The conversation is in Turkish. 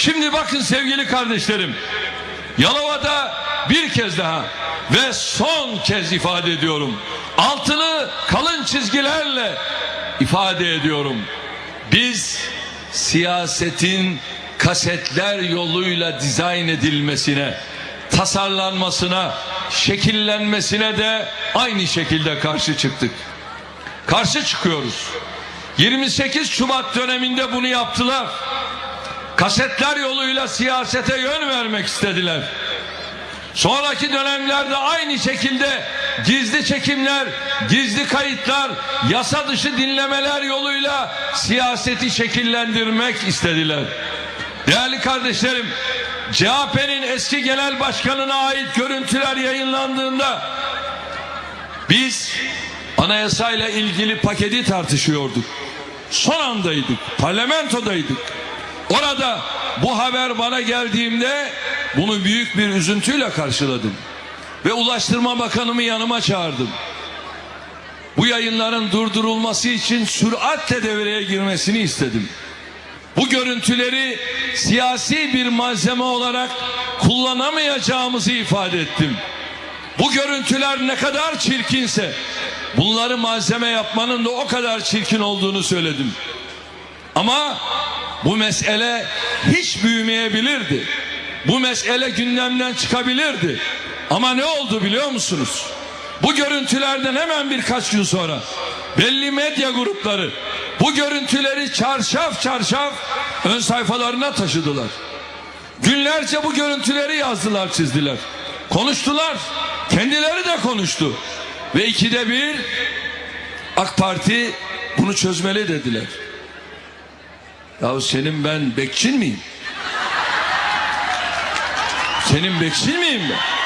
Şimdi bakın sevgili kardeşlerim. Yalova'da bir kez daha ve son kez ifade ediyorum. Altını kalın çizgilerle ifade ediyorum. Biz siyasetin kasetler yoluyla dizayn edilmesine, tasarlanmasına, şekillenmesine de aynı şekilde karşı çıktık. Karşı çıkıyoruz. 28 Şubat döneminde bunu yaptılar. Kasetler yoluyla siyasete yön vermek istediler. Sonraki dönemlerde aynı şekilde gizli çekimler, gizli kayıtlar, yasa dışı dinlemeler yoluyla siyaseti şekillendirmek istediler. Değerli kardeşlerim, CHP'nin eski genel başkanına ait görüntüler yayınlandığında biz anayasayla ilgili paketi tartışıyorduk. Son andaydık, parlamentodaydık. Orada bu haber bana geldiğimde bunu büyük bir üzüntüyle karşıladım. Ve Ulaştırma Bakanımı yanıma çağırdım. Bu yayınların durdurulması için süratle devreye girmesini istedim. Bu görüntüleri siyasi bir malzeme olarak kullanamayacağımızı ifade ettim. Bu görüntüler ne kadar çirkinse bunları malzeme yapmanın da o kadar çirkin olduğunu söyledim. Ama bu mesele hiç büyümeyebilirdi. Bu mesele gündemden çıkabilirdi. Ama ne oldu biliyor musunuz? Bu görüntülerden hemen birkaç gün sonra belli medya grupları bu görüntüleri çarşaf çarşaf ön sayfalarına taşıdılar. Günlerce bu görüntüleri yazdılar çizdiler. Konuştular. Kendileri de konuştu. Ve ikide bir AK Parti bunu çözmeli dediler. Ya senin ben bekçin miyim? Senin bekçin miyim ben?